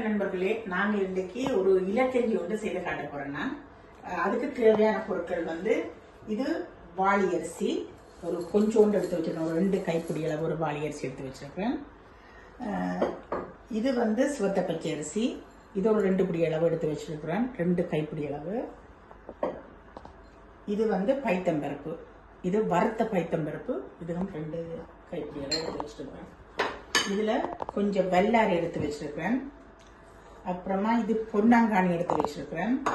வணக்கம் நண்பர்களே நாங்க இன்றைக்கு ஒரு இலக்கஞ்சி ஒன்று செய்து காட்ட போறேன்னா அதுக்கு தேவையான பொருட்கள் வந்து இது வாளி அரிசி. ஒரு கொஞ்சோண்டு எடுத்து வச்சிருக்கேன். ஒரு ரெண்டு கைப்பிடி அளவு ஒரு வாளி அரிசி எடுத்து வச்சிருக்கேன். இது வந்து சிவத்த பச்சை அரிசி. இது ஒரு ரெண்டு பிடி அளவு எடுத்து வச்சிருக்கிறேன். ரெண்டு கைப்பிடி அளவு. இது வந்து பைத்தம்பருப்பு. இது வறுத்த பைத்தம்பருப்பு. இதுவும் ரெண்டு கைப்பிடி அளவு எடுத்து வச்சிருக்கிறேன். இதில் கொஞ்சம் வெள்ளாரி எடுத்து வச்சிருக்கிறேன். அப்புறமா இது பொன்னாங்கானி எடுத்து வச்சிருக்கிறேன்.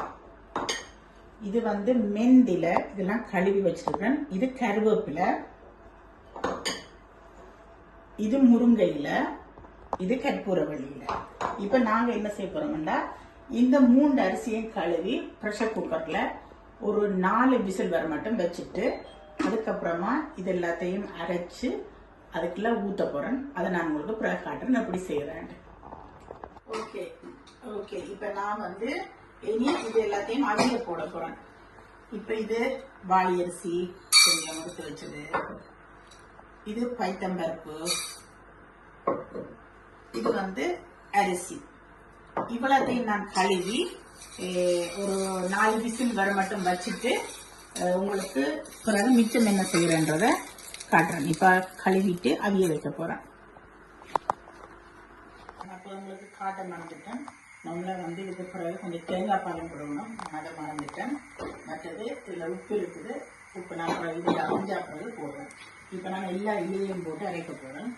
இது வந்து மெந்தில இதெல்லாம் கழுவி வச்சிருக்கிறேன். இது கருவேப்பிலை. இது முருங்கையில. இது கற்பூரவள்ளியில. இப்ப நாங்க என்ன செய்ய போறோம்னா இந்த மூன்று அரிசியும் கழுவி ப்ரெஷர் குக்கர்ல ஒரு நாலு விசில் வர மட்டும் வச்சுட்டு அதுக்கப்புறமா இது எல்லாத்தையும் அரைச்சு அதுக்குள்ள ஊத்த போறேன். அதை நான் உங்களுக்கு பிறகு காட்டுறேன். எப்படி செய்யறேன் ஓகே ஓகே இப்ப நான் வந்து இனி இது எல்லாத்தையும் அவிய போட போறேன். இப்ப இது வாளி அரிசி கொஞ்சம் எடுத்து வச்சது. இது பைத்தம்பருப்பு. இது வந்து அரிசி. இவ்வளத்தையும் நான் கழுவி ஒரு நாலு விசில் வர மட்டும் வச்சுட்டு உங்களுக்கு பிறகு மிச்சம் என்ன செய்யறேன்றத காட்டுறேன். இப்போ கழுவிட்டு அவிய வைக்க போகிறேன் உங்களுக்கு காட்ட மறந்துட்டேன். நம்மள வந்து இது பிறகு கொஞ்சம் தேங்காய் பாலம் போடணும். அதை மறந்துட்டேன். மற்றது இதில் உப்பு இருக்குது. உப்பு நான் அப்புறம் அரைஞ்சா பிறகு போடுறேன். இப்போ நான் எல்லா இலையும் போட்டு அரைக்க போகிறேன்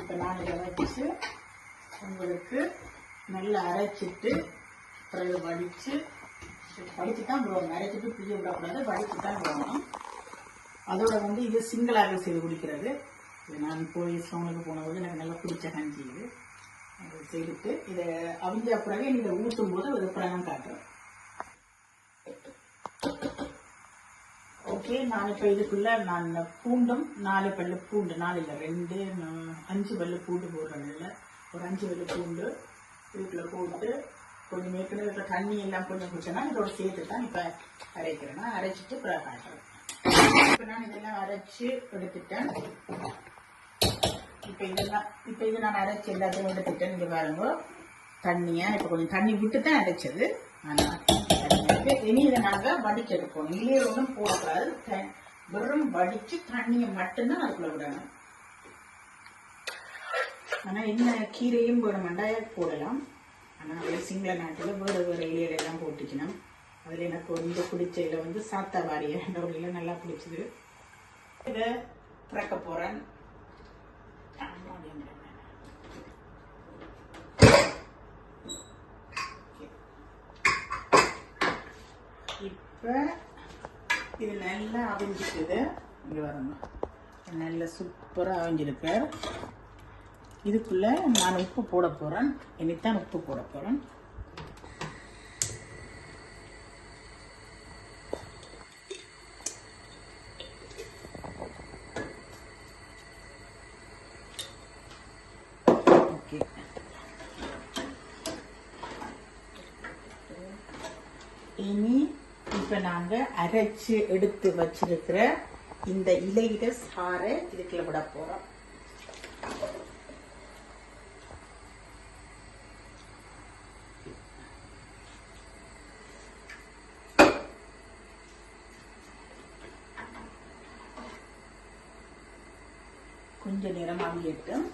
இப்போ நான் இதை வச்சு உங்களுக்கு நல்லா அரைச்சிட்டு பிறகு வடித்து வடித்து தான் விடுவாங்க அரைச்சிட்டு பிரிய விடக்கூடாது. வடித்து தான் போடணும். அதோட வந்து இது சிங்கிளாக செய்து குடிக்கிறது. நான் போய் சோனுக்கு போனபோது எனக்கு நல்லா பிடிச்ச கஞ்சி இது. செய்துட்டு இதை அவிஞ்ச பிறகு இதை ஊற்றும் போது அது பிறகு காட்டுறேன் ஓகே நான் இப்போ இதுக்குள்ள நான் பூண்டும் நாலு பல்லு பூண்டு நாலு இல்லை ரெண்டு அஞ்சு பல்லு பூண்டு போடுறேன் ஒரு அஞ்சு பல்லு பூண்டு இதுக்குள்ள போட்டு கொஞ்சம் ஏற்கனவே இருக்கிற தண்ணி எல்லாம் கொஞ்சம் குடிச்சேன்னா இதோட சேர்த்து தான் இப்போ அரைக்கிறேன்னா அரைச்சிட்டு பிறகு காட்டுறேன். இப்போ நான் இதெல்லாம் அரைச்சி எடுத்துட்டேன். இப்போ இதெல்லாம் இப்போ இது நான் அரைச்சி எல்லாத்தையும் எடுத்துட்டேன் இங்கே பாருங்க. தண்ணியாக இப்போ கொஞ்சம் தண்ணி விட்டு தான் அரைச்சது ஆனால் இனி இதை நாங்கள் எடுப்போம் இல்லையே ஒன்றும் போடக்கூடாது. த- வெறும் வடித்து தண்ணியை மட்டும்தான் அதுக்குள்ள விடணும். ஆனால் என்ன கீரையும் வேணுமெண்டா போடலாம். ஆனால் சிங்கள நாட்டில் வேறு வேறு இலையிலெல்லாம் போட்டுக்கணும். அதில் எனக்கு வந்து பிடிச்ச இலை வந்து சாத்தாவாரி என்ற ஒரு இலை நல்லா பிடிச்சது. இதை திறக்க போகிறேன் இப்போ இது நல்லா அவிஞ்சிக்குது. இங்கே வரணும் நல்லா சூப்பராக அவிஞ்சிருக்கு. இதுக்குள்ள நான் உப்பு போட போகிறேன் இனித்தான் உப்பு போட போகிறேன் ஓகே இனி இப்போ நாங்கள் அரைச்சு எடுத்து வச்சிருக்கிற இந்த இலையிட சாறை இதுக்குள்ள விட போகிறோம் கொஞ்ச நேரம் ஆகியட்டும்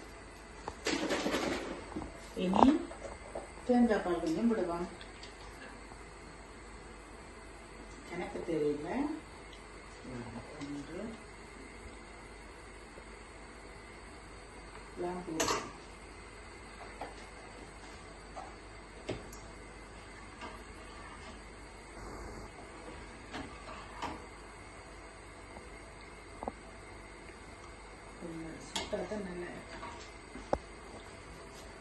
இனி தேங்காய் பால் கொஞ்சம் விடுவோம் எனக்கு தெரியல ஒன்று.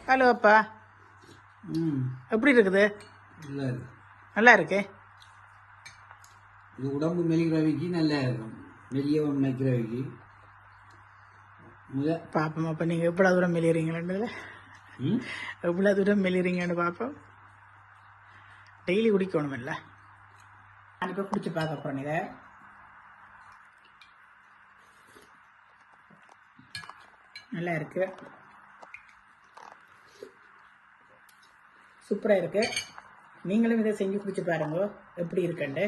ஹலோ அப்பா. ம். எப்படி இருக்குது? நல்லா இருக்கு. நல்லா இருக்கு? இது உடம்பு மெலிகிறவைக்கு நல்லா இருக்கும். மெலியவன் மைக்கிறவைக்கு முத பாப்போம் அப்போ நீங்கள் எவ்வளோ தூரம் மெலிறீங்களேன்றதுல ம்? எவ்வளோ தூரம் மெலிறீங்கன்னு பார்ப்போம் டெய்லி குடிக்கணும் இல்லை நான் இப்போ குடிச்சு பார்க்க போகிறேன் இதை. நல்லா இருக்கு. சூப்பராக இருக்கு. நீங்களும் இதை செஞ்சு குடிச்சு பாருங்க. எப்படி இருக்குண்டு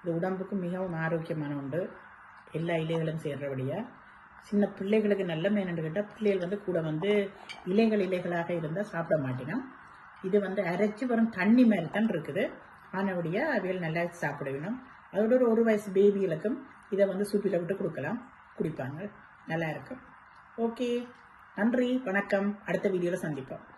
இது உடம்புக்கு மிகவும் ஆரோக்கியமான உண்டு எல்லா இலைகளும் சேர்றபடியாக சின்ன பிள்ளைகளுக்கு நல்ல மேனு கேட்டால் பிள்ளைகள் வந்து கூட வந்து இலைகள் இலைகளாக இருந்தால் சாப்பிட மாட்டேங்க இது வந்து அரைச்சி வரும் தண்ணி மாதிரி தான் இருக்குது. ஆனபடியாக அவைகள் நல்லா சாப்பிட வேணும். அதோட ஒரு ஒரு வயசு பேபிகளுக்கும் இதை வந்து சூப்பில் விட்டு கொடுக்கலாம். குடிப்பாங்க. நல்லா இருக்கும். ஓகே நன்றி. வணக்கம். அடுத்த வீடியோவில் சந்திப்போம்.